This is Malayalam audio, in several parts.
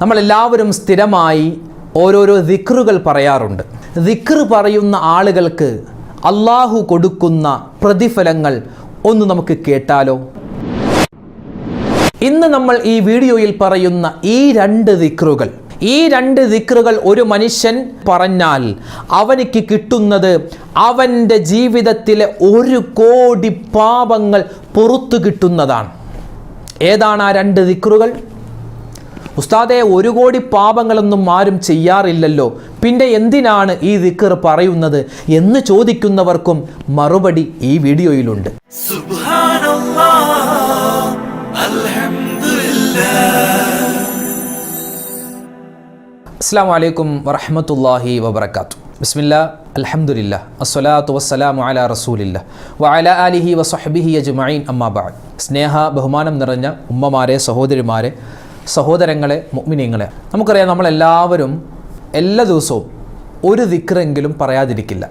നമ്മളെല്ലാവരും സ്ഥിരമായി ഓരോരോ ദിക്റുകൾ പറയാറുണ്ട്. ദിക്റ് പറയുന്ന ആളുകൾക്ക് അള്ളാഹു കൊടുക്കുന്ന പ്രതിഫലങ്ങൾ ഒന്ന് നമുക്ക് കേട്ടാലോ? ഇന്ന് നമ്മൾ ഈ വീഡിയോയിൽ പറയുന്ന ഈ രണ്ട് ദിക്റുകൾ. ഈ രണ്ട് ദിക്റുകൾ ഒരു മനുഷ്യൻ പറഞ്ഞാൽ അവനിക്ക് കിട്ടുന്നത് അവന്റെ ജീവിതത്തിലെ ഒരു കോടി പാപങ്ങൾ പുറത്തു കിട്ടുന്നതാണ്. ഏതാണ് ആ രണ്ട് ദിക്റുകൾ? ഉസ്താദെ ഒരു കോടി പാപങ്ങളൊന്നും ആരും ചെയ്യാറില്ലല്ലോ. പിന്നെ എന്തിനാണ് ഈ ദിക്കർ പറയുന്നത് എന്ന് ചോദിക്കുന്നവർക്കും മറുപടി ഈ വീഡിയോയിലുണ്ട്. അസ്സാം വലൈക്കും വറഹമത്തല്ലാഹി വാത്തു ബിസ്മില്ല അലഹമുല്ല അസ്വലാത്തു വസ്സലാമു അല റസൂലില്ല വഅല അലിഹി വസഹബിഹി അജ്മഈൻ അമ്മാബാദ് സ്നേഹ ബഹുമാനം നിറഞ്ഞ ഉമ്മമാരെ സഹോദരിമാരെ സഹോദരങ്ങളെ മുഗ്മിനിയങ്ങളെ നമുക്കറിയാം നമ്മളെല്ലാവരും എല്ലാ ദിവസവും ഒരു ദിക്റെങ്കിലും പറയാതിരിക്കില്ല.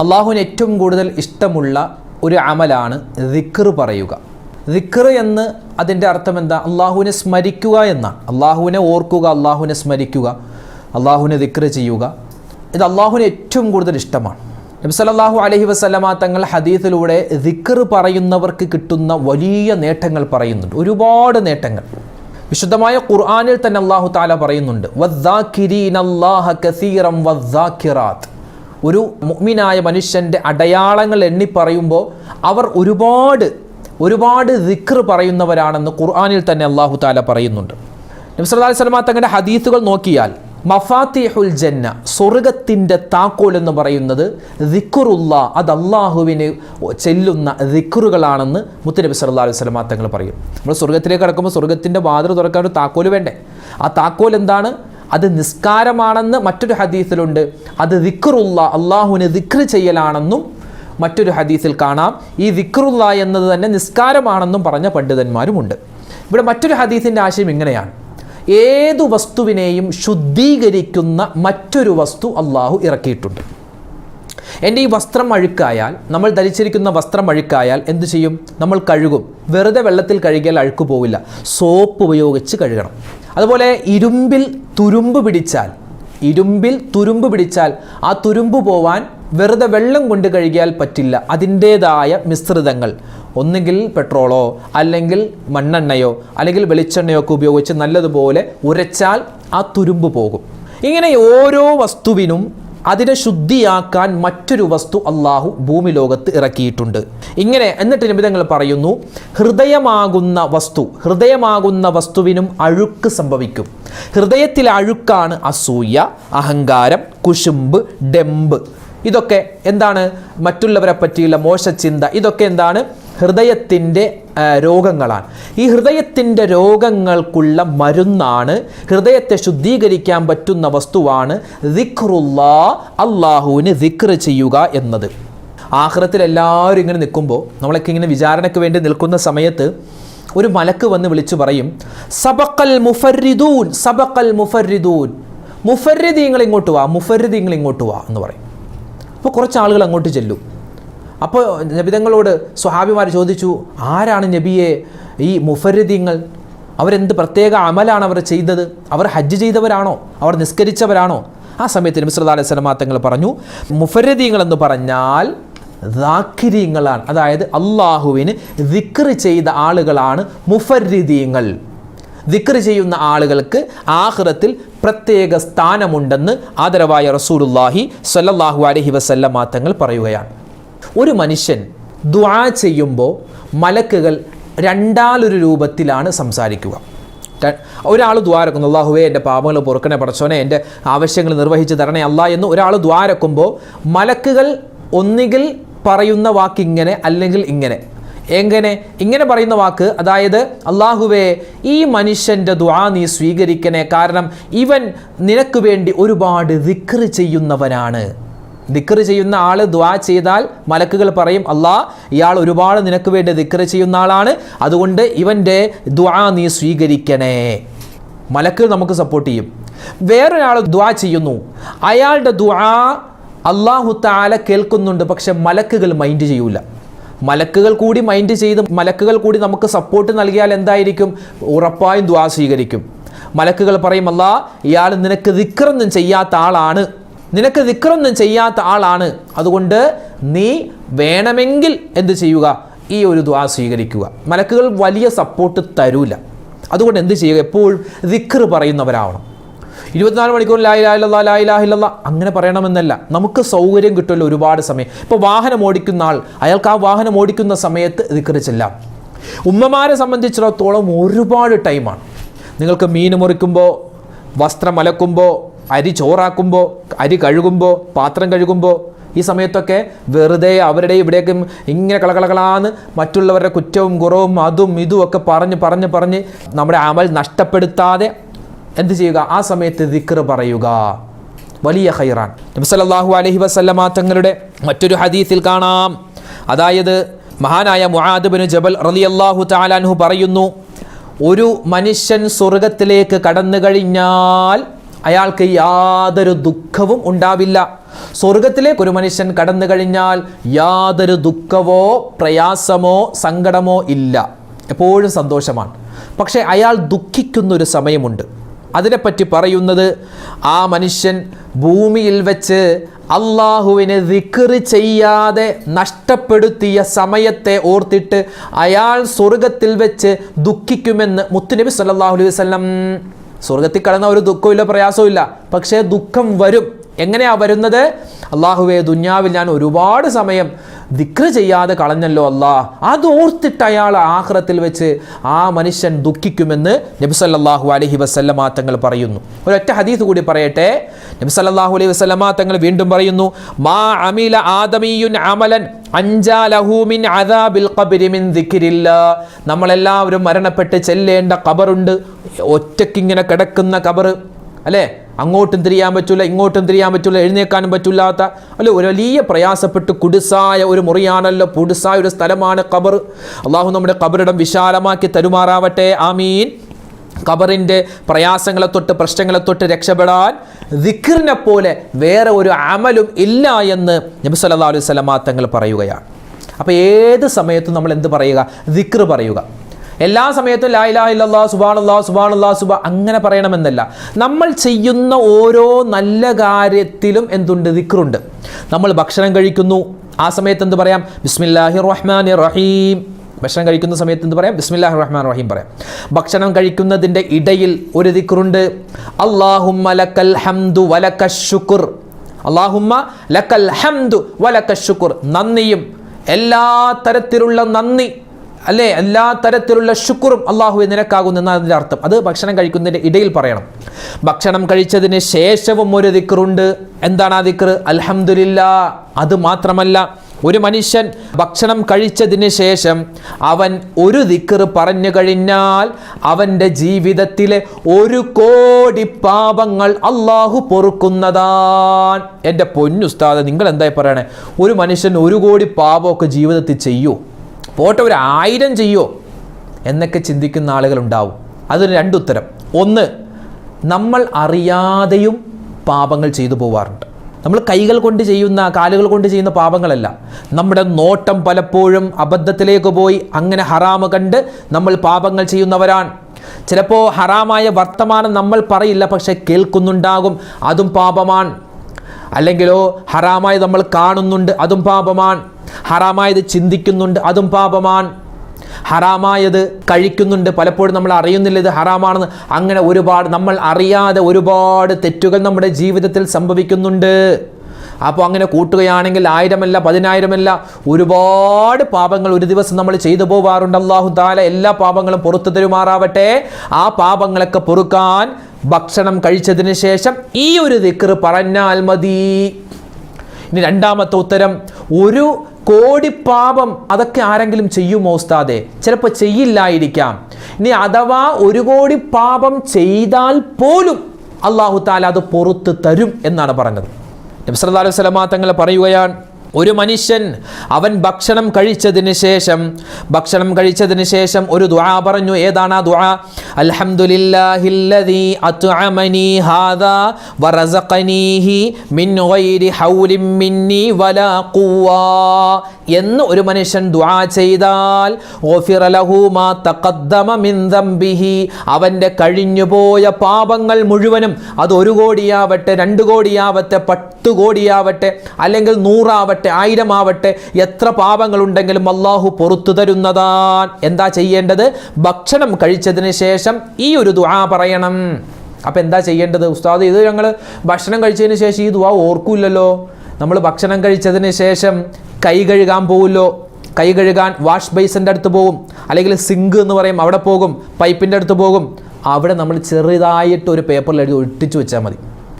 അള്ളാഹുവിന് ഏറ്റവും കൂടുതൽ ഇഷ്ടമുള്ള ഒരു അമലാണ് ദിക്ർ പറയുക. ദിക്ർ എന്ന് അതിന്റെ അർത്ഥം എന്താ? അള്ളാഹുവിനെ സ്മരിക്കുക എന്നാണ്. അള്ളാഹുവിനെ ഓർക്കുക അള്ളാഹുവിനെ സ്മരിക്കുക അള്ളാഹുവിനെ ദിക്ർ ചെയ്യുക. ഇത് അള്ളാഹുവിന് ഏറ്റവും കൂടുതൽ ഇഷ്ടമാണ്. നബി സല്ലല്ലാഹു അലൈഹി വസല്ലമ തങ്ങൾ ഹദീസിലൂടെ ദിക്ർ പറയുന്നവർക്ക് കിട്ടുന്ന വലിയ നേട്ടങ്ങൾ പറയുന്നുണ്ട്. ഒരുപാട് നേട്ടങ്ങൾ. വിശുദ്ധമായ ഖുർആാനിൽ തന്നെ അള്ളാഹു താല പറയുന്നുണ്ട് ഒരു മുഅ്മിനായ മനുഷ്യന്റെ അടയാളങ്ങൾ എണ്ണി പറയുമ്പോൾ അവർ ഒരുപാട് ഒരുപാട് ദിക്ർ പറയുന്നവരാണെന്ന് ഖുർആാനിൽ തന്നെ അള്ളാഹു താല പറയുന്നുണ്ട്. നബി സല്ലല്ലാഹു അലൈഹി വസല്ലമ തങ്ങളുടെ ഹദീസുകൾ നോക്കിയാൽ മഫാത്തിഹുൽ ജന്ന സ്വർഗത്തിന്റെ താക്കോൽ എന്ന് പറയുന്നത് ദിക്കുറുള്ള അത് അള്ളാഹുവിന് ചെല്ലുന്ന ദിക്കുറുകളാണെന്ന് മുത്തനബി സല്ലാ അലൈഹി വസല്ലമ തങ്ങൾ പറയും. നമ്മൾ സ്വർഗത്തിലേക്ക് കടക്കുമ്പോൾ സ്വർഗത്തിന്റെ വാതിൽ തുറക്കാൻ ഒരു താക്കോൽ വേണ്ടേ? ആ താക്കോൽ എന്താണ്? അത് നിസ്കാരമാണെന്ന് മറ്റൊരു ഹദീസിലുണ്ട്. അത് ദിക്റുള്ള അള്ളാഹുവിന് ദിക്ർ ചെയ്യലാണെന്നും മറ്റൊരു ഹദീസിൽ കാണാം. ഈ ദിക്റുള്ള എന്നത് തന്നെ നിസ്കാരമാണെന്നും പറഞ്ഞ പണ്ഡിതന്മാരുമുണ്ട്. ഇവിടെ മറ്റൊരു ഹദീസിന്റെ ആശയം ഇങ്ങനെയാണ്. ഏതു വസ്തുവിനെയും ശുദ്ധീകരിക്കുന്ന മറ്റൊരു വസ്തു അള്ളാഹു ഇറക്കിയിട്ടുണ്ട്. എന്റെ ഈ വസ്ത്രം അഴുക്കായാൽ നമ്മൾ ധരിച്ചിരിക്കുന്ന വസ്ത്രം അഴുക്കായാൽ എന്തു ചെയ്യും? നമ്മൾ കഴുകും. വെറുതെ വെള്ളത്തിൽ കഴുകിയാൽ അഴുക്ക് പോവില്ല. സോപ്പ് ഉപയോഗിച്ച് കഴുകണം. അതുപോലെ ഇരുമ്പിൽ തുരുമ്പ് പിടിച്ചാൽ ഇരുമ്പിൽ തുരുമ്പ് പിടിച്ചാൽ ആ തുരുമ്പ് പോവാൻ വെറുതെ വെള്ളം കൊണ്ട് കഴുകിയാൽ പറ്റില്ല. അതിന്റേതായ മിശ്രിതങ്ങൾ. ഒന്നുകിൽ പെട്രോളോ അല്ലെങ്കിൽ മണ്ണെണ്ണയോ അല്ലെങ്കിൽ വെളിച്ചെണ്ണയോ ഒക്കെ ഉപയോഗിച്ച് നല്ലതുപോലെ ഉരച്ചാൽ ആ തുരുമ്പ് പോകും. ഇങ്ങനെ ഓരോ വസ്തുവിനും അതിനെ ശുദ്ധിയാക്കാൻ മറ്റൊരു വസ്തു അള്ളാഹു ഭൂമി ലോകത്ത് ഇറക്കിയിട്ടുണ്ട്. ഇങ്ങനെ എന്നിട്ട് നിമിതങ്ങൾ പറയുന്നു ഹൃദയമാകുന്ന വസ്തു ഹൃദയമാകുന്ന വസ്തുവിനും അഴുക്ക് സംഭവിക്കും. ഹൃദയത്തിലെ അഴുക്കാണ് അസൂയ അഹങ്കാരം കുശുമ്പ് ഡെമ്പ്. ഇതൊക്കെ എന്താണ്? മറ്റുള്ളവരെ പറ്റിയുള്ള മോശ ചിന്ത. ഇതൊക്കെ എന്താണ്? ഹൃദയത്തിന്റെ രോഗങ്ങളാണ്. ഈ ഹൃദയത്തിന്റെ രോഗങ്ങൾക്കുള്ള മരുന്നാണ് ഹൃദയത്തെ ശുദ്ധീകരിക്കാൻ പറ്റുന്ന വസ്തുവാണ് ദിഖ്റുല്ലാ അള്ളാഹുവിന് ദിക്ർ ചെയ്യുക എന്നത്. ആഹ്റത്തിൽ എല്ലാവരും ഇങ്ങനെ നിൽക്കുമ്പോൾ നമ്മളൊക്കെ ഇങ്ങനെ വിചാരണയ്ക്ക് വേണ്ടി നിൽക്കുന്ന സമയത്ത് ഒരു മലക്ക് വന്ന് വിളിച്ചു പറയും സബക്കൽ മുഫരിദൂൻ സബക്കൽ മുഫരിദൂൻ മുഫരിദീങ്ങൾ ഇങ്ങോട്ട് വാ മുഫരിദീങ്ങൾ ഇങ്ങോട്ട് വാ എന്ന് പറയും. അപ്പോൾ കുറച്ച് ആളുകൾ അങ്ങോട്ട് ചെല്ലും. അപ്പോൾ നബിതങ്ങളോട് സ്വഹാബിമാർ ചോദിച്ചു ആരാണ് നബിയെ? ഈ മുഫരിദീങ്ങൾ അവരെന്ത് പ്രത്യേക അമലാണ് അവർ ചെയ്തത്? അവർ ഹജ്ജ് ചെയ്തവരാണോ? അവർ നിസ്കരിച്ചവരാണോ? ആ സമയത്ത് നബി സല്ലല്ലാഹു അലൈഹി വസല്ലം തങ്ങൾ പറഞ്ഞു മുഫരദീങ്ങൾ എന്ന് പറഞ്ഞാൽ ദാക്കിരീങ്ങളാണ് അതായത് അള്ളാഹുവിന് ദിക്ർ ചെയ്ത ആളുകളാണ് മുഫരിദീങ്ങൾ. ദിക്ർ ചെയ്യുന്ന ആളുകൾക്ക് ആഹ്റത്തിൽ പ്രത്യേക സ്ഥാനമുണ്ടെന്ന് ആദരവായ റസൂലുല്ലാഹി സ്വല്ലല്ലാഹു അലഹി വസല്ലമ തങ്ങൾ പറയുകയാണ്. ഒരു മനുഷ്യൻ ദ്വാ ചെയ്യുമ്പോൾ മലക്കുകൾ രണ്ടാലൊരു രൂപത്തിലാണ് സംസാരിക്കുക. ഒരാൾ ദ്വാരക്കുന്നു അള്ളാഹുവേ എന്റെ പാപങ്ങൾ പൊറുക്കണേ പടച്ചോനെ എന്റെ ആവശ്യങ്ങൾ നിർവഹിച്ച് തരണേ അല്ല എന്ന് ഒരാൾ ദ്വാരക്കുമ്പോൾ മലക്കുകൾ ഒന്നുകിൽ പറയുന്ന വാക്ക് ഇങ്ങനെ അല്ലെങ്കിൽ ഇങ്ങനെ. എങ്ങനെ? ഇങ്ങനെ പറയുന്ന വാക്ക് അതായത് അള്ളാഹുവേ ഈ മനുഷ്യന്റെ ദ്വാ നീ സ്വീകരിക്കണേ കാരണം ഇവൻ നിനക്ക് വേണ്ടി ഒരുപാട് ദിക്ർ ചെയ്യുന്നവനാണ്. ദിക്ർ ചെയ്യുന്ന ആൾ ദ്വാ ചെയ്താൽ മലക്കുകൾ പറയും അള്ളാ ഇയാൾ ഒരുപാട് നിനക്ക് വേണ്ടി ദിക്ർ ചെയ്യുന്ന ആളാണ്. അതുകൊണ്ട് ഇവന്റെ ദ്വാ നീ സ്വീകരിക്കണേ. മലക്കുകൾ നമുക്ക് സപ്പോർട്ട് ചെയ്യും. വേറൊരാൾ ദ്വാ ചെയ്യുന്നു. അയാളുടെ ദ്വാ അള്ളാഹു താല കേൾക്കുന്നുണ്ട് പക്ഷെ മലക്കുകൾ മൈൻഡ് ചെയ്യൂല. മലക്കുകൾ കൂടി മൈൻഡ് ചെയ്ത് മലക്കുകൾ കൂടി നമുക്ക് സപ്പോർട്ട് നൽകിയാൽ എന്തായിരിക്കും? ഉറപ്പായും ദ്വാ സ്വീകരിക്കും. മലക്കുകൾ പറയും അല്ലാ ഇയാൾ നിനക്ക് ദിക്കറൊന്നും ചെയ്യാത്ത ആളാണ്. നിനക്ക് ദിക്റൊന്നും ചെയ്യാത്ത ആളാണ്. അതുകൊണ്ട് നീ വേണമെങ്കിൽ എന്ത് ചെയ്യുക? ഈ ഒരു ദ്വാ സ്വീകരിക്കുക. മലക്കുകൾ വലിയ സപ്പോർട്ട് തരൂല. അതുകൊണ്ട് എന്ത് ചെയ്യുക? എപ്പോഴും ദിക്ർ പറയുന്നവരാവണം. ഇരുപത്തിനാല് മണിക്കൂർ ലായിലാഹില്ല ലായിലാഹില്ല അങ്ങനെ പറയണമെന്നല്ല. നമുക്ക് സൗകര്യം കിട്ടുമല്ലോ ഒരുപാട് സമയം. ഇപ്പോൾ വാഹനം ഓടിക്കുന്ന ആൾ അയാൾക്ക് ആ വാഹനം ഓടിക്കുന്ന സമയത്ത് ദിക്ർ ചെല്ലാം. ഉമ്മമാരെ സംബന്ധിച്ചിടത്തോളം ഒരുപാട് ടൈമാണ് നിങ്ങൾക്ക് മീൻ മുറിക്കുമ്പോൾ വസ്ത്രം അലക്കുമ്പോൾ അരി ചോറാക്കുമ്പോൾ അരി കഴുകുമ്പോൾ പാത്രം കഴുകുമ്പോൾ ഈ സമയത്തൊക്കെ വെറുതെ അവരുടെ ഇവിടേക്കും ഇങ്ങനെ കളകളകളാന്ന് മറ്റുള്ളവരുടെ കുറ്റവും കുറവും അതും ഇതും ഒക്കെ പറഞ്ഞ് പറഞ്ഞ് പറഞ്ഞ് നമ്മുടെ അമൽ നഷ്ടപ്പെടുത്താതെ എന്ത് ചെയ്യുക? ആ സമയത്ത് ദിക്ർ പറയുക. വലിയ ഹൈറാൻ. നബി അലഹി വസല്ലമ തങ്ങളുടെ മറ്റൊരു ഹദീസിൽ കാണാം. അതായത് മഹാനായ മുആദ് ജബൽ റളിയല്ലാഹു താലാൻഹു പറയുന്നു ഒരു മനുഷ്യൻ സ്വർഗത്തിലേക്ക് കടന്നു കഴിഞ്ഞാൽ അയാൾക്ക് യാതൊരു ദുഃഖവും ഉണ്ടാവില്ല. സ്വർഗത്തിലേക്ക് ഒരു മനുഷ്യൻ കടന്നു കഴിഞ്ഞാൽ യാതൊരു ദുഃഖമോ പ്രയാസമോ സങ്കടമോ ഇല്ല. എപ്പോഴും സന്തോഷമാണ്. പക്ഷേ അയാൾ ദുഃഖിക്കുന്നൊരു സമയമുണ്ട്. അതിനെപ്പറ്റി പറയുന്നത് ആ മനുഷ്യൻ ഭൂമിയിൽ വെച്ച് അള്ളാഹുവിനെ ദിക്റ് ചെയ്യാതെ നഷ്ടപ്പെടുത്തിയ സമയത്തെ ഓർത്തിട്ട് അയാൾ സ്വർഗത്തിൽ വെച്ച് ദുഃഖിക്കുമെന്ന് മുത്തുനബി സല്ലല്ലാഹു അലൈഹി വസല്ലം സ്വർഗത്തിൽ കടന്ന ഒരു ദുഃഖമില്ല പ്രയാസവും പക്ഷേ ദുഃഖം വരും. എങ്ങനെയാ വരുന്നത്? അള്ളാഹുവെ ദുന്യാവിൽ ഞാൻ ഒരുപാട് സമയം ദിക്റ് ചെയ്യാതെ കളഞ്ഞല്ലോ അല്ല അത് ഓർത്തിട്ട് അയാൾ ആഹ്റത്തിൽ വെച്ച് ആ മനുഷ്യൻ ദുഃഖിക്കുമെന്ന് നബി സല്ലല്ലാഹു അലൈഹി വസല്ലമ തങ്ങൾ പറയുന്നു. ഒരൊറ്റ ഹദീസ് കൂടി പറയട്ടെ. നബി സല്ലല്ലാഹു അലൈഹി വസല്ലമ തങ്ങൾ വീണ്ടും പറയുന്നു മാ അമില ആദമിയുൻ അമലൻ അഞ്ചാലഹു മിൻ അദാബിൽ ഖബ്രി മിൻ ദിക്രില്ലാ. നമ്മളെല്ലാവരും മരണപ്പെട്ട് ചെല്ലേണ്ട ഖബറുണ്ട്. ഒറ്റക്കിങ്ങനെ കിടക്കുന്ന ഖബർ അല്ലേ? അങ്ങോട്ടും തിരിയാൻ പറ്റില്ല ഇങ്ങോട്ടും തിരിയാൻ പറ്റില്ല എഴുന്നേക്കാനും പറ്റില്ലാത്ത അല്ലെ? ഒരു വലിയ പ്രയാസപ്പെട്ട് കുടിസായ ഒരു മുറിയാണല്ലോ പുടുസായ ഒരു സ്ഥലമാണ് ഖബർ. അള്ളാഹു നമ്മുടെ ഖബറിടം വിശാലമാക്കി തരുമാറാവട്ടെ. ആമീൻ. ഖബറിന്റെ പ്രയാസങ്ങളെ തൊട്ട് പ്രശ്നങ്ങളെ തൊട്ട് രക്ഷപ്പെടാൻ ദിഖറിനെ പോലെ വേറെ ഒരു അമലും ഇല്ല എന്ന് നബി സല്ലല്ലാഹു അലൈഹി സ്വലമാ തങ്ങൾ പറയുകയാണ്. അപ്പോൾ ഏത് സമയത്തും നമ്മൾ എന്ത് പറയുക? ദിക്ർ പറയുക. എല്ലാ സമയത്തും ലാ ഇലാഹ ഇല്ലല്ലാ സുബാണുല്ലാ സുബാനുല്ലാ സുബ അങ്ങനെ പറയണമെന്നല്ല. നമ്മൾ ചെയ്യുന്ന ഓരോ നല്ല കാര്യത്തിലും എന്തുണ്ട്? ദിക്റുണ്ട്. നമ്മൾ ഭക്ഷണം കഴിക്കുന്നു. ആ സമയത്ത് എന്ത് പറയാം? ബിസ്മില്ലാഹി റഹ്മാൻ റഹീം ഭക്ഷണം കഴിക്കുന്ന സമയത്ത് എന്ത് പറയാം? ബിസ്മില്ലാഹി റഹ്മാൻ റഹീം പറയാം. ഭക്ഷണം കഴിക്കുന്നതിന്റെ ഇടയിൽ ഒരു ദിക്റുണ്ട്. അള്ളാഹുമ്മ ലക്കൽ ഹംദു വലക ശുക്ർ. അള്ളാഹുമ്മ ലക്കൽ ഹംദു വലക ശുക്ർ. നന്ദിയും. എല്ലാ തരത്തിലുള്ള നന്ദി. അല്ലേ? എല്ലാ തരത്തിലുള്ള ശുക്റും അള്ളാഹു നിനക്കാകുന്നു എന്നാണ് അതിന്റെ അർത്ഥം. അത് ഭക്ഷണം കഴിക്കുന്നതിന്റെ ഇടയിൽ പറയണം. ഭക്ഷണം കഴിച്ചതിന് ശേഷവും ഒരു ദിക്റുണ്ട്. എന്താണ് ആ ദിക്ർ അലഹമില്ല അത് മാത്രമല്ല ഒരു മനുഷ്യൻ ഭക്ഷണം കഴിച്ചതിന് ശേഷം അവൻ ഒരു ദിക്കർ പറഞ്ഞു കഴിഞ്ഞാൽ അവന്റെ ജീവിതത്തിലെ ഒരു കോടി പാപങ്ങൾ അള്ളാഹു പൊറുക്കുന്നതാണ്. എന്റെ പൊന്നുസ്താദ് നിങ്ങൾ എന്തായി പറയണേ? ഒരു മനുഷ്യൻ ഒരു കോടി പാപമൊക്കെ ജീവിതത്തിൽ ചെയ്യൂ? പോട്ടെ ഒരു ആയിരം ചെയ്യോ എന്നൊക്കെ ചിന്തിക്കുന്ന ആളുകളുണ്ടാവും. അതിന് രണ്ടുത്തരം. ഒന്ന് നമ്മൾ അറിയാതെയും പാപങ്ങൾ ചെയ്തു പോവാറുണ്ട്. നമ്മൾ കൈകൾ കൊണ്ട് ചെയ്യുന്ന കാലുകൾ കൊണ്ട് ചെയ്യുന്ന പാപങ്ങളല്ല. നമ്മുടെ നോട്ടം പലപ്പോഴും അബദ്ധത്തിലേക്ക് പോയി അങ്ങനെ ഹറാമ് കണ്ട് നമ്മൾ പാപങ്ങൾ ചെയ്യുന്നവരാണ്. ചിലപ്പോൾ ഹറാമായ വർത്തമാനം നമ്മൾ പറയില്ല പക്ഷെ കേൾക്കുന്നുണ്ടാകും. അതും പാപമാണ്. അല്ലെങ്കിലോ ഹറാമായി നമ്മൾ കാണുന്നുണ്ട് അതും പാപമാണ്. ഹറാമായത് ചിന്തിക്കുന്നുണ്ട് അതും പാപമാണ്. ഹറാമായത് കഴിക്കുന്നുണ്ട് പലപ്പോഴും നമ്മൾ അറിയുന്നില്ല ഇത് ഹറാമാണെന്ന്. അങ്ങനെ ഒരുപാട് നമ്മൾ അറിയാതെ ഒരുപാട് തെറ്റുകൾ നമ്മുടെ ജീവിതത്തിൽ സംഭവിക്കുന്നുണ്ട്. അപ്പോൾ അങ്ങനെ കൂട്ടുകയാണെങ്കിൽ ആയിരമല്ല പതിനായിരമല്ല ഒരുപാട് പാപങ്ങൾ ഒരു ദിവസം നമ്മൾ ചെയ്തു പോവാറുണ്ട്. അള്ളാഹു താല എല്ലാ പാപങ്ങളും പുറത്തു തരുമാറാവട്ടെ. ആ പാപങ്ങളൊക്കെ പൊറുക്കാൻ ഭക്ഷണം കഴിച്ചതിന് ശേഷം ഈ ഒരു ദിക്ർ പറഞ്ഞാൽ മതി. ഇനി രണ്ടാമത്തെ ഉത്തരം ഒരു കോടി പാപം അതൊക്കെ ആരെങ്കിലും ചെയ്യുമോ ഉസ്താദെ? ചിലപ്പോൾ ചെയ്യില്ലായിരിക്കാം. ഇനി അഥവാ ഒരു കോടി പാപം ചെയ്താൽ പോലും അള്ളാഹു താല അത് പുറത്ത് തരും എന്നാണ് പറഞ്ഞത്. നബി സല്ലല്ലാഹു അലൈഹി സ്വലമാ തങ്ങൾ പറയുകയാണ് ഒരു മനുഷ്യൻ അവൻ ഭക്ഷണം കഴിച്ചതിന് ശേഷം ഭക്ഷണം കഴിച്ചതിന് ശേഷം ഒരു ദുആ പറഞ്ഞു. ഏതാണ് ആ ദുആ? അൽഹംദുലില്ലാഹില്ലദീ അത്അമനി ഹാദാ വറസഖനീഹി മിൻ ഗൈരി ഹൗലിൻ മിന്നി വലാ ഖുവ്വ. എന്ന് ഒരു മനുഷ്യൻ ദ്വാ ചെയ്താൽ അവന്റെ കഴിഞ്ഞുപോയ പാപങ്ങൾ മുഴുവനും അത് ഒരു കോടിയാവട്ടെ രണ്ട് കോടിയാവട്ടെ പത്ത് കോടിയാവട്ടെ അല്ലെങ്കിൽ നൂറാവട്ടെ ആയിരം ആവട്ടെ എത്ര പാപങ്ങളുണ്ടെങ്കിലും അള്ളാഹു പുറത്തു തരുന്നതാൻ എന്താ ചെയ്യേണ്ടത്? ഭക്ഷണം കഴിച്ചതിന് ശേഷം ഈ ഒരു ദ്വാ പറയണം. അപ്പം എന്താ ചെയ്യേണ്ടത്? ഉസ്താദ് ഇത് ഞങ്ങൾ ഭക്ഷണം കഴിച്ചതിന് ശേഷം ഈ ദുആ ഓർക്കൂല്ലല്ലോ. നമ്മൾ ഭക്ഷണം കഴിച്ചതിന് ശേഷം കൈ കഴുകാൻ പോവുമല്ലോ കൈ കഴുകാൻ വാഷ് ബേസിന്റെ അടുത്ത് പോകും അല്ലെങ്കിൽ സിങ്ക് എന്ന് പറയും അവിടെ പോകും. പൈപ്പിന്റെ അടുത്ത് പോകും. അവിടെ നമ്മൾ ചെറുതായിട്ട് ഒരു പേപ്പറിൽ എഴുതി ഒട്ടിച്ചു വെച്ചാൽ മതി.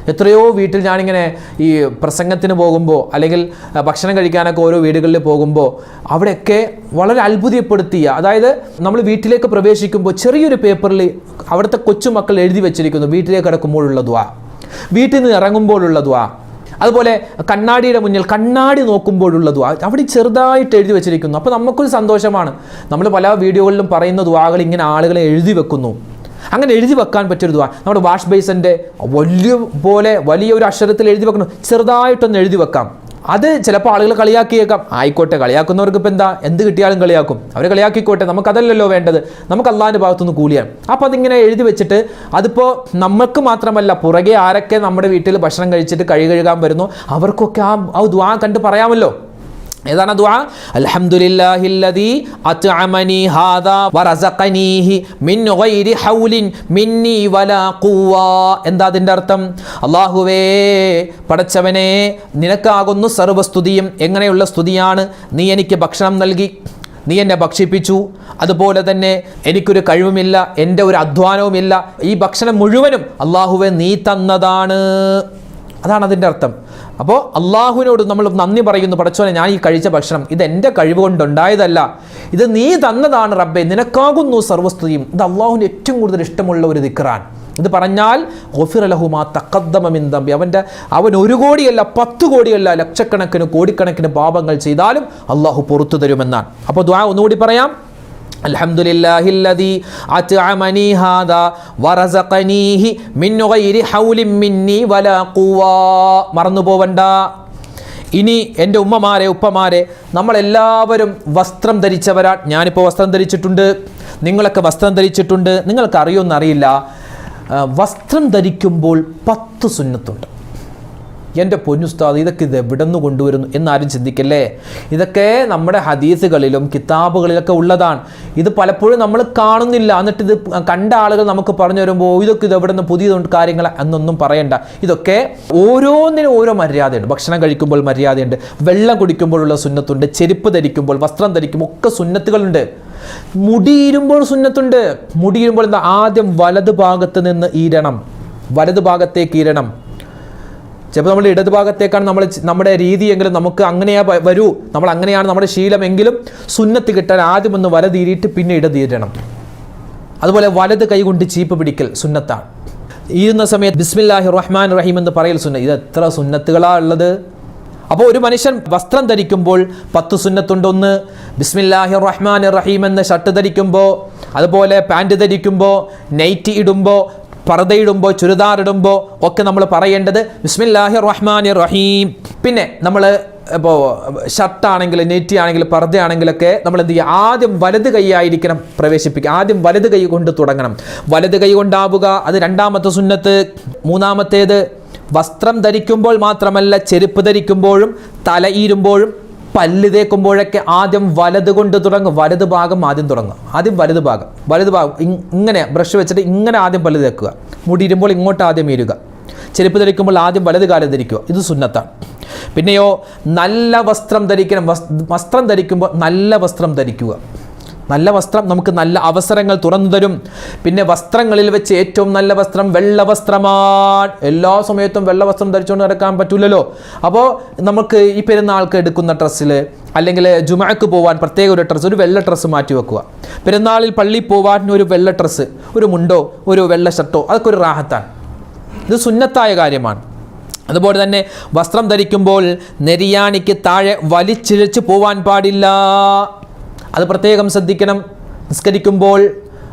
എത്രയോ വീട്ടിൽ ഞാനിങ്ങനെ ഈ പ്രസംഗത്തിന് പോകുമ്പോൾ അല്ലെങ്കിൽ ഭക്ഷണം കഴിക്കാനൊക്കെ ഓരോ വീടുകളിൽ പോകുമ്പോൾ അവിടെയൊക്കെ വളരെ അത്ഭുതപ്പെടുത്തിയ അതായത് നമ്മൾ വീട്ടിലേക്ക് പ്രവേശിക്കുമ്പോൾ ചെറിയൊരു പേപ്പറിൽ അവിടുത്തെ കൊച്ചുമക്കൾ എഴുതി വെച്ചിരിക്കുന്നു വീട്ടിലേക്ക് കിടക്കുമ്പോഴുള്ള ദ്വാ വീട്ടിൽ നിന്ന് ഇറങ്ങുമ്പോഴുള്ള ദ്വാ അതുപോലെ കണ്ണാടിയുടെ മുന്നിൽ കണ്ണാടി നോക്കുമ്പോഴുള്ള ദ്വാ അവിടെ ചെറുതായിട്ട് എഴുതി വെച്ചിരിക്കുന്നു. അപ്പോൾ നമുക്കൊരു സന്തോഷമാണ്. നമ്മൾ പല വീഡിയോകളിലും പറയുന്ന ദ്വാകൾ ഇങ്ങനെ ആളുകളെ എഴുതി വെക്കുന്നു. അങ്ങനെ എഴുതി വെക്കാൻ പറ്റൊരു ദ്വാ. നമ്മുടെ വാഷ് ബേസിന്റെ വലിയ പോലെ വലിയൊരു അക്ഷരത്തിൽ എഴുതി വെക്കണം ചെറുതായിട്ടൊന്ന് എഴുതി വെക്കാം. അത് ചിലപ്പോൾ ആളുകൾ കളിയാക്കിയേക്കാം. ആയിക്കോട്ടെ കളിയാക്കുന്നവർക്ക് ഇപ്പം എന്താ? എന്ത് കിട്ടിയാലും കളിയാക്കും. അവർ കളിയാക്കിക്കോട്ടെ നമുക്കതല്ലല്ലോ വേണ്ടത്. നമുക്ക് അള്ളാഹിന്റെ ഭാഗത്തുനിന്ന് കൂലിയാണ്. അപ്പോൾ അതിങ്ങനെ എഴുതി വെച്ചിട്ട് അതിപ്പോൾ നമുക്ക് മാത്രമല്ല പുറകെ ആരൊക്കെ നമ്മുടെ വീട്ടിൽ ഭക്ഷണം കഴിച്ചിട്ട് കഴി കഴുകാൻ വരുന്നു അവർക്കൊക്കെ ആ ആ ദ്വാ കണ്ട് പറയാമല്ലോ. ഏതാണ് ദുആ? അൽഹംദുലില്ലാഹില്ലദീ അത്അമനി ഹാദാ വറസഖനീഹി മിൻ ഗൈരി ഹൗലിൻ മിന്നി വലാ ഖുവ്വ എന്താ അതിന്റെ അർത്ഥം? അല്ലാഹുവേ പടച്ചവനെ നിനക്കാകുന്നു സർവസ്തുതിയും. എങ്ങനെയുള്ള സ്തുതിയാണ്? നീ എനിക്ക് ഭക്ഷണം നൽകി നീ എന്നെ ഭക്ഷിപ്പിച്ചു. അതുപോലെ തന്നെ എനിക്കൊരു കഴിവുമില്ല എന്റെ ഒരു അധ്വാനവുമില്ല. ഈ ഭക്ഷണം മുഴുവനും അള്ളാഹുവെ നീ തന്നതാണ്. അതാണ് അതിന്റെ അർത്ഥം. അപ്പോൾ അള്ളാഹുവിനോട് നമ്മൾ നന്ദി പറയുന്നു പടച്ചോനെ ഞാൻ ഈ കഴിച്ച ഭക്ഷണം ഇത് എന്റെ കഴിവ് കൊണ്ടുണ്ടായതല്ല. ഇത് നീ തന്നതാണ് റബ്ബെ നിനക്കാകുന്നു സർവസ്തുതിയും. ഇത് അള്ളാഹുവിന് ഏറ്റവും കൂടുതൽ ഇഷ്ടമുള്ള ഒരു ദിക്റാൻ. ഇത് പറഞ്ഞാൽ ഒഫിറലഹുമാ തക്കദ്ദമിന്തമ്പി അവന്റെ അവൻ ഒരു കോടിയല്ല പത്ത് കോടിയല്ല ലക്ഷക്കണക്കിന് കോടിക്കണക്കിന് പാപങ്ങൾ ചെയ്താലും അള്ളാഹു പുറത്തു തരുമെന്നാണ്. അപ്പോൾ ദ്വാ ഒന്നുകൂടി പറയാം. الحمد لله الذي أطعمني هذا ورزقنيه من غير حول مني ولا قوة മറന്നു പോവണ്ട ഇനി എൻ്റെ ഉമ്മമാരെ ഉപ്പമാരെ നമ്മളെല്ലാവരും വസ്ത്രം ധരിച്ചവരാ ഞാനിപ്പോൾ വസ്ത്രം ധരിച്ചിട്ടുണ്ട് നിങ്ങളൊക്കെ വസ്ത്രം ധരിച്ചിട്ടുണ്ട് നിങ്ങൾക്ക് അറിയുമെന്നറിയില്ല ആ, വസ്ത്രം ധരിക്കുമ്പോൾ പത്ത് സുന്നത്തുണ്ട് എന്റെ പൊന്നുസ്താദ് ഇതൊക്കെ ഇത് എവിടെ നിന്ന് കൊണ്ടുവരുന്നു എന്നാരും ചിന്തിക്കല്ലേ? ഇതൊക്കെ നമ്മുടെ ഹദീസുകളിലും കിതാബുകളിലൊക്കെ ഉള്ളതാണ്. ഇത് പലപ്പോഴും നമ്മൾ കാണുന്നില്ല. എന്നിട്ട് ഇത് കണ്ട ആളുകൾ നമുക്ക് പറഞ്ഞു വരുമ്പോൾ ഇതൊക്കെ ഇത് എവിടെ നിന്ന് പുതിയ കാര്യങ്ങൾ എന്നൊന്നും പറയണ്ട. ഇതൊക്കെ ഓരോന്നിനും ഓരോ മര്യാദയുണ്ട്. ഭക്ഷണം കഴിക്കുമ്പോൾ മര്യാദയുണ്ട്. വെള്ളം കുടിക്കുമ്പോഴുള്ള സുന്നത്തുണ്ട്. ചെരുപ്പ് ധരിക്കുമ്പോൾ വസ്ത്രം ധരിക്കുമ്പോൾ ഒക്കെ സുന്നത്തുകളുണ്ട്. മുടിയിരുമ്പോൾ സുന്നത്തുണ്ട്. മുടിയിരുമ്പോൾ എന്താ? ആദ്യം വലത് ഭാഗത്ത് നിന്ന് ഈരണം. വലത് ഭാഗത്തേക്ക് ഈരണം. ചിലപ്പോൾ നമ്മൾ ഇടത് ഭാഗത്തേക്കാണ് നമ്മൾ നമ്മുടെ രീതിയെങ്കിലും നമുക്ക് അങ്ങനെയാ വരൂ. നമ്മൾ അങ്ങനെയാണ് നമ്മുടെ ശീലമെങ്കിലും സുന്നത്ത് കിട്ടാൻ ആദ്യം ഒന്ന് വല തീരിയിട്ട് പിന്നെ ഇടതീരണം അതുപോലെ വലത് കൈകൊണ്ട് ചീപ്പ് പിടിക്കൽ സുന്നത്താണ്. ഈരുന്ന സമയത്ത് ബിസ്മില്ലാഹി റഹ്മാൻ റഹീം എന്ന് പറയൽ സുന്ന ഇത് എത്ര സുന്നത്തുകളാണ് ഉള്ളത്? അപ്പോൾ ഒരു മനുഷ്യൻ വസ്ത്രം ധരിക്കുമ്പോൾ പത്ത് സുന്നത്തുണ്ട് ഒന്ന് ബിസ്മില്ലാഹി റഹ്മാൻ റഹീം എന്ന് ഷർട്ട് ധരിക്കുമ്പോൾ അതുപോലെ പാന്റ് ധരിക്കുമ്പോൾ നൈറ്റ് ഇടുമ്പോൾ പർദ്ദയിടുമ്പോൾ ചുരിദാർ ഇടുമ്പോൾ ഒക്കെ നമ്മൾ പറയേണ്ടത് ബിസ്മില്ലാഹി റഹ്മാൻ റഹീം പിന്നെ നമ്മൾ ഇപ്പോൾ ഷർട്ടാണെങ്കിൽ നെറ്റി ആണെങ്കിൽ പർദ്ദയാണെങ്കിലൊക്കെ നമ്മൾ എന്ത് ചെയ്യുക? ആദ്യം വലത് കൈയായിരിക്കണം പ്രവേശിപ്പിക്കുക. ആദ്യം വലത് കൈ കൊണ്ട് തുടങ്ങണം. വലത് കൈ കൊണ്ടാവുക അത് രണ്ടാമത്തെ സുന്നത്ത്. മൂന്നാമത്തേത് വസ്ത്രം ധരിക്കുമ്പോൾ മാത്രമല്ല ചെരുപ്പ് ധരിക്കുമ്പോഴും തലയീരുമ്പോഴും പല്ല് തേക്കുമ്പോഴൊക്കെ ആദ്യം വലത് കൊണ്ട് തുടങ്ങും വലത് ഭാഗം ആദ്യം തുടങ്ങും. ആദ്യം വലത് ഭാഗം. വലത് ഭാഗം ഇങ്ങനെ ബ്രഷ് വെച്ചിട്ട് ഇങ്ങനെ ആദ്യം പല്ല് തേക്കുക. മുടി ഇരുമ്പോൾ ഇങ്ങോട്ട് ആദ്യം ഇരുക ചെരുപ്പ് ധരിക്കുമ്പോൾ ആദ്യം വലത് കാലം ധരിക്കുക. ഇത് സുന്നത്താണ്. പിന്നെയോ നല്ല വസ്ത്രം ധരിക്കണം. വസ്ത്രം ധരിക്കുമ്പോൾ നല്ല വസ്ത്രം ധരിക്കുക. നല്ല വസ്ത്രം നമുക്ക് നല്ല അവസരങ്ങൾ തുറന്നു തരും. പിന്നെ വസ്ത്രങ്ങളിൽ വെച്ച് ഏറ്റവും നല്ല വസ്ത്രം വെള്ള വസ്ത്രമാണ്. എല്ലാ സമയത്തും വെള്ള വസ്ത്രം ധരിച്ചുകൊണ്ട് നടക്കാൻ പറ്റൂലല്ലോ. അപ്പോൾ നമുക്ക് ഈ പെരുന്നാൾക്ക് എടുക്കുന്ന ഡ്രസ്സിൽ അല്ലെങ്കിൽ ജുമക്ക് പോകാൻ പ്രത്യേക ഒരു ഡ്രസ്സ് ഒരു വെള്ള ഡ്രസ്സ് മാറ്റി വെക്കുക. പെരുന്നാളിൽ പള്ളിയിൽ പോകാൻ ഒരു വെള്ള ഡ്രസ്സ് ഒരു മുണ്ടോ ഒരു വെള്ള ഷർട്ടോ അതൊക്കെ ഒരു റാഹത്താണ്. ഇത് സുന്നത്തായ കാര്യമാണ്. അതുപോലെ തന്നെ വസ്ത്രം ധരിക്കുമ്പോൾ നെരിയാണിക്ക് താഴെ വലിച്ചിഴച്ച് പോവാൻ പാടില്ല. അത് പ്രത്യേകം ശ്രദ്ധിക്കണം. നിസ്കരിക്കുമ്പോൾ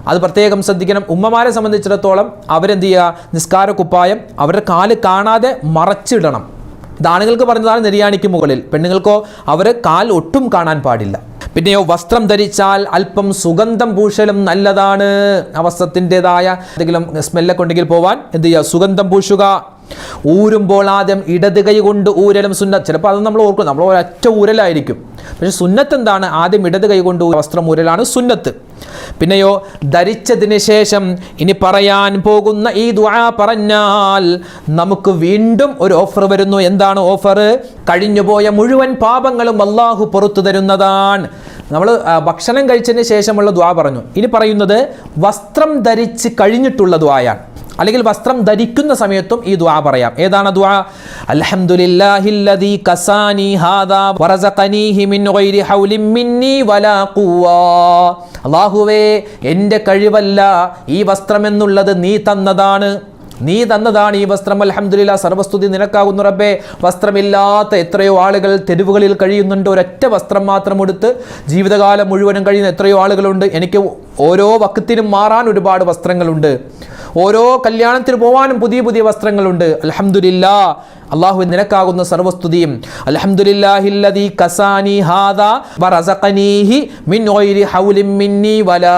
അത് പ്രത്യേകം ശ്രദ്ധിക്കണം. ഉമ്മമാരെ സംബന്ധിച്ചിടത്തോളം അവരെന്ത് ചെയ്യുക? നിസ്കാര കുപ്പായം അവരുടെ കാൽ കാണാതെ മറച്ചിടണം. ഇത് ആണുങ്ങൾക്ക് പറഞ്ഞതാണ് നിര്യാണിക്ക് മുകളിൽ. പെണ്ണുങ്ങൾക്കോ അവർ കാൽ ഒട്ടും കാണാൻ പാടില്ല. പിന്നെയോ വസ്ത്രം ധരിച്ചാൽ അല്പം സുഗന്ധം പൂശലും നല്ലതാണ്. ആ വസ്ത്രത്തിന്റെതായ എന്തെങ്കിലും സ്മെല്ലൊക്കെ ഉണ്ടെങ്കിൽ പോവാൻ എന്ത് ചെയ്യുക? സുഗന്ധം പൂശുക. ഊരുമ്പോൾ ആദ്യം ഇടത് കൈ കൊണ്ട് ഊരലും സുന്നത്ത്. ചിലപ്പോൾ അത് നമ്മൾ ഓർക്കും നമ്മൾ ഒരൊറ്റ ഊരലായിരിക്കും. പക്ഷെ സുന്നത്ത് എന്താണ്? ആദ്യം ഇടത് കൈ കൊണ്ട് വസ്ത്രം ഊരലാണ് സുന്നത്ത്. പിന്നെയോ ധരിച്ചതിന് ശേഷം ഇനി പറയാൻ പോകുന്ന ഈ ദുആ പറഞ്ഞാൽ നമുക്ക് വീണ്ടും ഒരു ഓഫർ വരുന്നു. എന്താണ് ഓഫർ? കഴിഞ്ഞുപോയ മുഴുവൻ പാപങ്ങളും അള്ളാഹു പുറത്തു തരുന്നതാണ്. നമ്മൾ ഭക്ഷണം കഴിച്ചതിന് ശേഷമുള്ള ദ്വാ പറഞ്ഞു. ഇനി പറയുന്നത് വസ്ത്രം ധരിച്ച് കഴിഞ്ഞിട്ടുള്ള ദ്വായാണ് അല്ലെങ്കിൽ വസ്ത്രം ധരിക്കുന്ന സമയത്തും ഈ ദ്വാ പറയാം. ഏതാണ് ദ്വാ അൽഹംദുലില്ലാഹില്ലദീ കസാനി ഹാദാ മിൻ ഗൈരി വലാ അല്ലാഹുവേ എന്റെ കഴിവല്ല ഈ വസ്ത്രം എന്നുള്ളത് നീ തന്നതാണ്. നീ തന്നതാണ് ഈ വസ്ത്രം. അൽഹംദുലില്ലാ സർവസ്തുതി നിനക്കാകുന്നു റബ്ബേ. വസ്ത്രമില്ലാത്ത എത്രയോ ആളുകൾ തെരുവുകളിൽ കഴിയുന്നുണ്ട്. ഒരൊറ്റ വസ്ത്രം മാത്രം എടുത്ത് ജീവിതകാലം മുഴുവനും കഴിയുന്ന എത്രയോ ആളുകളുണ്ട്. എനിക്ക് ഓരോ വക്കത്തിനും മാറാൻ ഒരുപാട് വസ്ത്രങ്ങളുണ്ട്. ഓരോ കല്യാണത്തിന് പോവാനും പുതിയ പുതിയ വസ്ത്രങ്ങളുണ്ട്. അലഹമുല്ല അള്ളാഹു നിനക്കാകുന്ന സർവസ്തുതിയും. അൽഹംദുലില്ലാഹില്ലദീ കസാനി മിൻ വലാ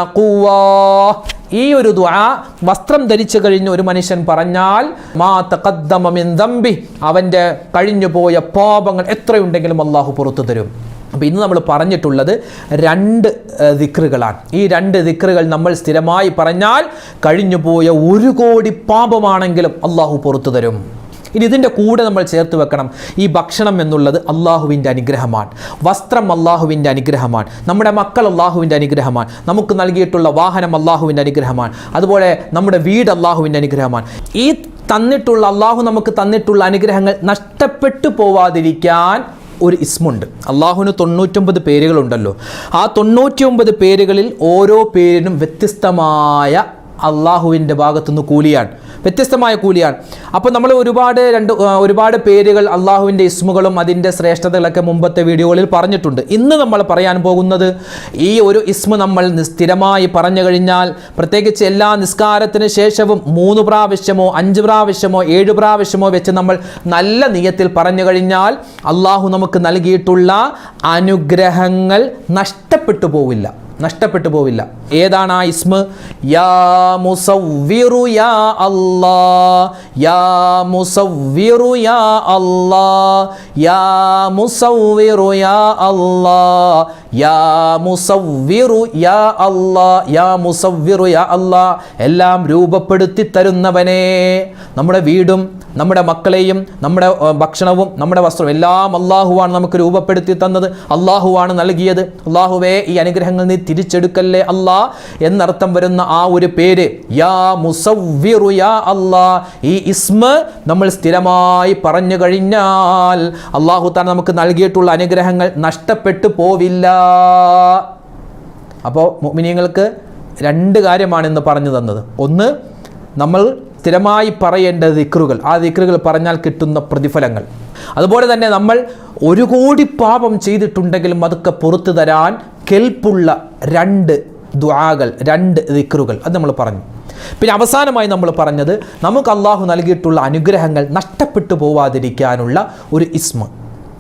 ഈ ഒരു ദുആ വസ്ത്രം ധരിച്ചു കഴിഞ്ഞ ഒരു മനുഷ്യൻ പറഞ്ഞാൽ മാ തഖദ്ദമ മിൻ ദംബി അവന്റെ കഴിഞ്ഞുപോയ പാപങ്ങൾ എത്രയുണ്ടെങ്കിലും അള്ളാഹു പുറത്തു തരും. അപ്പോൾ ഇന്ന് നമ്മൾ പറഞ്ഞിട്ടുള്ളത് രണ്ട് ദിക്റുകളാണ്. ഈ രണ്ട് ദിക്റുകൾ നമ്മൾ സ്ഥിരമായി പറഞ്ഞാൽ കഴിഞ്ഞുപോയ ഒരു കോടി പാപമാണെങ്കിലും അള്ളാഹു പുറത്തു തരും. ഇനി ഇതിന്റെ കൂടെ നമ്മൾ ചേർത്ത് വെക്കണം. ഈ ഭക്ഷണം എന്നുള്ളത് അള്ളാഹുവിന്റെ അനുഗ്രഹമാണ്. വസ്ത്രം അള്ളാഹുവിന്റെ അനുഗ്രഹമാണ്. നമ്മുടെ മക്കൾ അള്ളാഹുവിന്റെ അനുഗ്രഹമാണ്. നമുക്ക് നൽകിയിട്ടുള്ള വാഹനം അള്ളാഹുവിന്റെ അനുഗ്രഹമാണ്. അതുപോലെ നമ്മുടെ വീട് അള്ളാഹുവിന്റെ അനുഗ്രഹമാണ്. ഈ തന്നിട്ടുള്ള അള്ളാഹു നമുക്ക് തന്നിട്ടുള്ള അനുഗ്രഹങ്ങൾ നഷ്ടപ്പെട്ടു പോവാതിരിക്കാൻ ഒരു ഇസ്മുണ്ട്. അള്ളാഹുവിന് തൊണ്ണൂറ്റൊമ്പത് പേരുകളുണ്ടല്ലോ. ആ തൊണ്ണൂറ്റിയൊമ്പത് പേരുകളിൽ ഓരോ പേരിനും വ്യത്യസ്തമായ അള്ളാഹുവിന്റെ ഭാഗത്തുനിന്ന് കൂലിയാണ് വ്യത്യസ്തമായ കൂലിയാണ് അപ്പോൾ നമ്മൾ ഒരുപാട് രണ്ട് ഒരുപാട് പേരുകൾ അള്ളാഹുവിന്റെ ഇസ്മുകളും അതിന്റെ ശ്രേഷ്ഠതകളൊക്കെ മുമ്പത്തെ വീഡിയോകളിൽ പറഞ്ഞിട്ടുണ്ട്. ഇന്ന് നമ്മൾ പറയാൻ പോകുന്നത് ഈ ഒരു ഇസ്മ നമ്മൾ സ്ഥിരമായി പറഞ്ഞു കഴിഞ്ഞാൽ പ്രത്യേകിച്ച് എല്ലാ നിസ്കാരത്തിന് ശേഷവും മൂന്ന് പ്രാവശ്യമോ അഞ്ച് പ്രാവശ്യമോ ഏഴ് പ്രാവശ്യമോ വെച്ച് നമ്മൾ നല്ല നിയത്തിൽ പറഞ്ഞു കഴിഞ്ഞാൽ അള്ളാഹു നമുക്ക് നൽകിയിട്ടുള്ള അനുഗ്രഹങ്ങൾ നഷ്ടപ്പെട്ടു പോവില്ല. നഷ്ടപ്പെട്ടു പോവില്ല. ഏതാണ് ആ ഇസ്മ? യാ മുസവ്വിറു യാ അല്ലാ. യാ മുസവ്വിറു യാ അല്ലാ. യാ മുസവ്വിറു യാ അല്ലാ. യാ മുസവ്വിറു യാ അല്ലാ. യാ മുസവ്വിറു യാ അല്ലാ. എല്ലാം രൂപപ്പെടുത്തി തരുന്നവനെ. നമ്മുടെ വീടും നമ്മുടെ മക്കളെയും നമ്മുടെ ഭക്ഷണവും നമ്മുടെ വസ്ത്രവും എല്ലാം അള്ളാഹുവാണ് നമുക്ക് രൂപപ്പെടുത്തി തന്നത്. അള്ളാഹുവാണ് നൽകിയത്. അള്ളാഹുവേ ഈ അനുഗ്രഹങ്ങൾ നീ തിരിച്ചെടുക്കല്ലേ അല്ലാ? എന്നർത്ഥം വരുന്ന ആ ഒരു പേര് യാ മുസവ്വിറു യാ അല്ലാ. ഈ ഇസ്മ നമ്മൾ സ്ഥിരമായി പറഞ്ഞു കഴിഞ്ഞാൽ അള്ളാഹു താൻ നമുക്ക് നൽകിയിട്ടുള്ള അനുഗ്രഹങ്ങൾ നഷ്ടപ്പെട്ടു പോവില്ല. അപ്പോൾ മുഅ്മിനീങ്ങൾക്ക് രണ്ട് കാര്യമാണ് ഇന്ന് പറഞ്ഞു തന്നത്. ഒന്ന് നമ്മൾ സ്ഥിരമായി പറയേണ്ട ദിക്റുകൾ. ആ ദിക്റുകൾ പറഞ്ഞാൽ കിട്ടുന്ന പ്രതിഫലങ്ങൾ. അതുപോലെ തന്നെ നമ്മൾ ഒരു കോടി പാപം ചെയ്തിട്ടുണ്ടെങ്കിലും അതൊക്കെ പുറത്തു തരാൻ കെൽപ്പുള്ള രണ്ട് ദ്വാകൾ രണ്ട് ദിക്റുകൾ. അത് നമ്മൾ പറഞ്ഞു. പിന്നെ അവസാനമായി നമ്മൾ പറഞ്ഞത് നമുക്ക് അള്ളാഹു നൽകിയിട്ടുള്ള അനുഗ്രഹങ്ങൾ നഷ്ടപ്പെട്ടു പോവാതിരിക്കാനുള്ള ഒരു ഇസ്മ.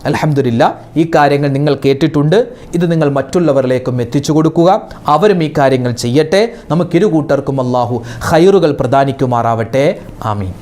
അലഹമില്ല ഈ കാര്യങ്ങൾ നിങ്ങൾ കേട്ടിട്ടുണ്ട്. ഇത് നിങ്ങൾ മറ്റുള്ളവരിലേക്കും എത്തിച്ചു കൊടുക്കുക. അവരും ഈ കാര്യങ്ങൾ ചെയ്യട്ടെ. നമുക്കിരു കൂട്ടർക്കും അള്ളാഹു ഹൈറുകൾ പ്രദാനിക്കുമാറാവട്ടെ. ആമീൻ.